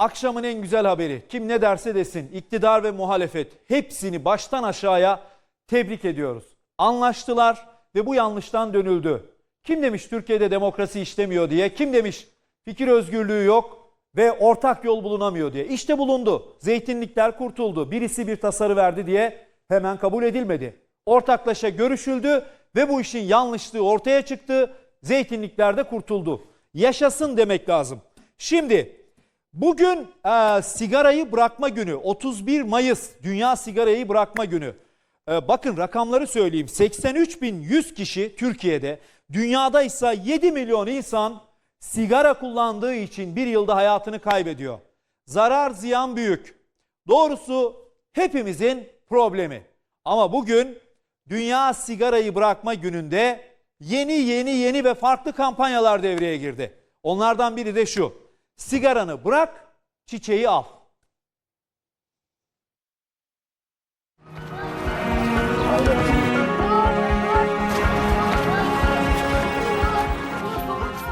akşamın en güzel haberi. Kim ne derse desin, iktidar ve muhalefet hepsini baştan aşağıya tebrik ediyoruz. Anlaştılar ve bu yanlıştan dönüldü. Kim demiş Türkiye'de demokrasi işlemiyor diye? Kim demiş fikir özgürlüğü yok ve ortak yol bulunamıyor diye? İşte bulundu. Zeytinlikler kurtuldu. Birisi bir tasarı verdi diye hemen kabul edilmedi. Ortaklaşa görüşüldü ve bu işin yanlışlığı ortaya çıktı. Zeytinliklerde kurtuldu. Yaşasın demek lazım. Şimdi bugün e, sigarayı bırakma günü 31 Mayıs Dünya Sigarayı Bırakma Günü. E, bakın rakamları söyleyeyim 83.100 kişi Türkiye'de dünyada ise 7 milyon insan sigara kullandığı için bir yılda hayatını kaybediyor. Zarar ziyan büyük. Doğrusu hepimizin problemi. Ama bugün Dünya Sigarayı Bırakma Günü'nde yeni yeni yeni ve farklı kampanyalar devreye girdi. Onlardan biri de şu. Sigaranı bırak, çiçeği al.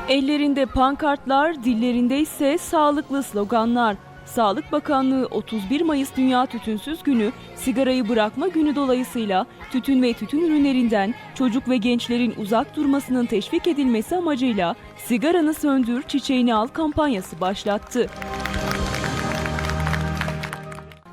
Ellerinde pankartlar, dillerinde ise sağlıklı sloganlar. Sağlık Bakanlığı 31 Mayıs Dünya Tütünsüz Günü, sigarayı bırakma günü dolayısıyla tütün ve tütün ürünlerinden çocuk ve gençlerin uzak durmasının teşvik edilmesi amacıyla Sigaranı Söndür Çiçeğini Al kampanyası başlattı.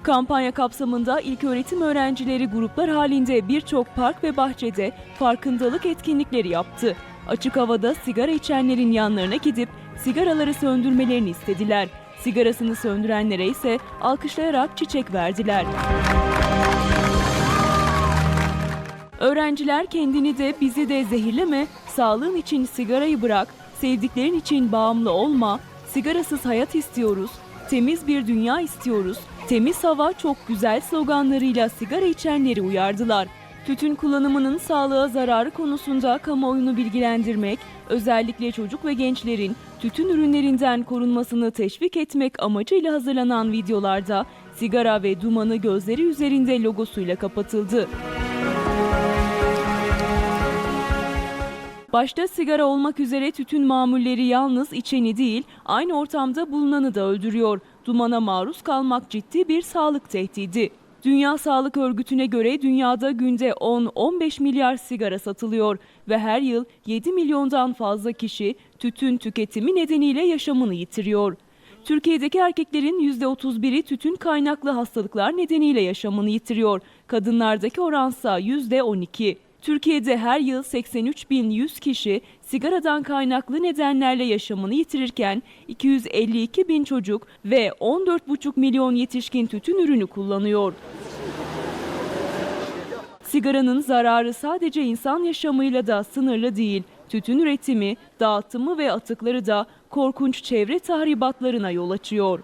Kampanya kapsamında ilköğretim öğrencileri gruplar halinde birçok park ve bahçede farkındalık etkinlikleri yaptı. Açık havada sigara içenlerin yanlarına gidip sigaraları söndürmelerini istediler. Sigarasını söndürenlere ise alkışlayarak çiçek verdiler. Öğrenciler kendini de bizi de zehirleme, sağlığın için sigarayı bırak, sevdiklerin için bağımlı olma, sigarasız hayat istiyoruz, temiz bir dünya istiyoruz, temiz hava çok güzel sloganlarıyla sigara içenleri uyardılar. Tütün kullanımının sağlığa zararı konusunda kamuoyunu bilgilendirmek, özellikle çocuk ve gençlerin tütün ürünlerinden korunmasını teşvik etmek amacıyla hazırlanan videolarda sigara ve dumanı gözleri üzerinde logosuyla kapatıldı. Başta sigara olmak üzere tütün mamulleri yalnız içeni değil, aynı ortamda bulunanı da öldürüyor. Dumana maruz kalmak ciddi bir sağlık tehdidi. Dünya Sağlık Örgütü'ne göre dünyada günde 10-15 milyar sigara satılıyor ve her yıl 7 milyondan fazla kişi tütün tüketimi nedeniyle yaşamını yitiriyor. Türkiye'deki erkeklerin %31'i tütün kaynaklı hastalıklar nedeniyle yaşamını yitiriyor. Kadınlardaki oransa %12. Türkiye'de her yıl 83.100 kişi sigaradan kaynaklı nedenlerle yaşamını yitirirken 252 bin çocuk ve 14,5 milyon yetişkin tütün ürünü kullanıyor. Sigaranın zararı sadece insan yaşamıyla da sınırlı değil. Tütün üretimi, dağıtımı ve atıkları da korkunç çevre tahribatlarına yol açıyor.